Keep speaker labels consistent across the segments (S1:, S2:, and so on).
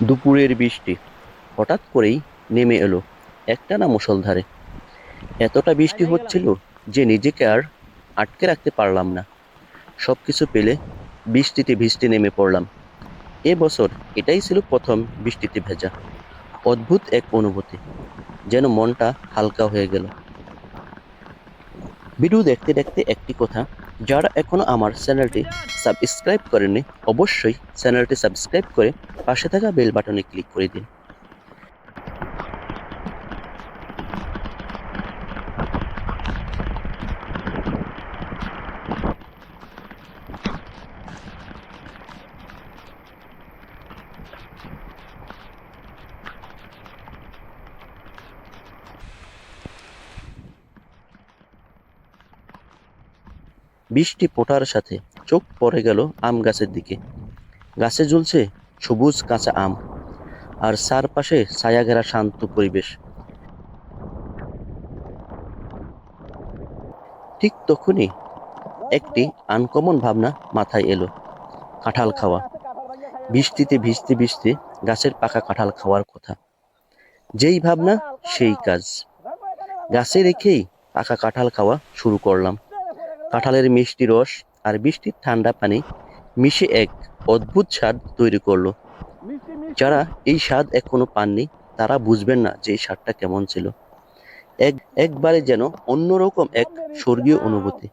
S1: দুপুরের বৃষ্টি। হঠাৎ করেই নেমে এলো একটানা মুষলধারে। এতটা বৃষ্টি হচ্ছিল যে নিজেকে আর আটকে রাখতে পারলাম না। সব কিছু পেলে বৃষ্টিতে ভিজতে নেমে পড়লাম। এ বছর এটাই ছিল প্রথম বৃষ্টিতে ভেজা। অদ্ভুত এক অনুভূতি, যেন মনটা হালকা হয়ে গেল। ভিডিও দেখতে দেখতে একটি কথা যারা এখনও আমার চ্যানেলটি সাবস্ক্রাইব করেনি অবশ্যই চ্যানেলটি সাবস্ক্রাইব করে পাশে থাকা বেল বাটনে ক্লিক করে দিন। বৃষ্টি ফোটার সাথে চোখ পড়ে গেল আম গাছের দিকে। গাছে ঝুলছে সবুজ কাঁচা আম আর চারপাশে ছায়া ঘেরা শান্ত পরিবেশ। ঠিক তখনই একটি আনকমন ভাবনা মাথায় এলো, কাঁঠাল খাওয়া। বৃষ্টিতে ভিজতে ভিজতে গাছের পাকা কাঁঠাল খাওয়ার কথা। যেই ভাবনা, সেই কাজ। গাছে রেখেই পাকা কাঁঠাল খাওয়া শুরু করলাম। কাঁঠালের মিষ্টি রস আর বৃষ্টির ঠান্ডা পানি মিশে এক অদ্ভুত স্বাদ তৈরি করল। যারা এই স্বাদ এখনও পাননি, তারা বুঝবেন না যে এই স্বাদটা কেমন ছিল। এক, একবারে যেন অন্যরকম এক স্বর্গীয় অনুভূতি।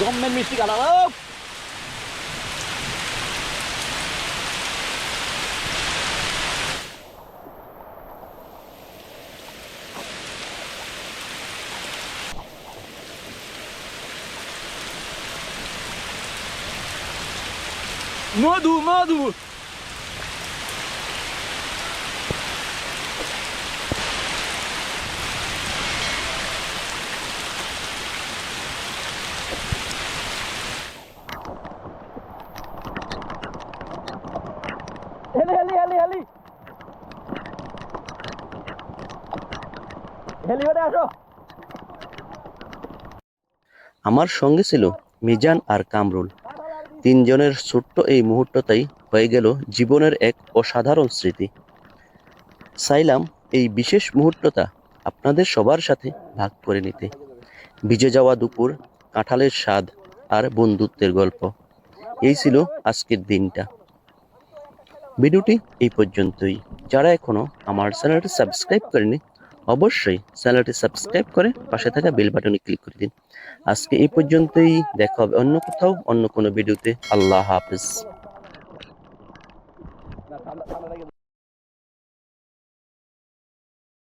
S2: জম্মের মিষ্টি কালার মধু মধু। হেলি
S1: আমার সঙ্গে ছিল মিজান আর কামরুল। তিনজনের ছোট্ট এই মুহূর্তটাই হয়ে গেল জীবনের এক অসাধারণ স্মৃতি। চাইলাম এই বিশেষ মুহূর্তটা আপনাদের সবার সাথে ভাগ করে নিতে। ভিজে যাওয়া দুপুর, কাঁঠালের স্বাদ আর বন্ধুত্বের গল্প। এই ছিল আজকের দিনটা। ভিডিওটি এই পর্যন্তই। যারা এখনও আমার চ্যানেলটি সাবস্ক্রাইব করেনি অবশ্যই চ্যানেলটি সাবস্ক্রাইব করে পাশে থাকা বেল বাটনে ক্লিক করে দিন। আজকে এই পর্যন্তই, দেখা হবে অন্য কোথাও, অন্য কোনো ভিডিওতে। আল্লাহ হাফিজ।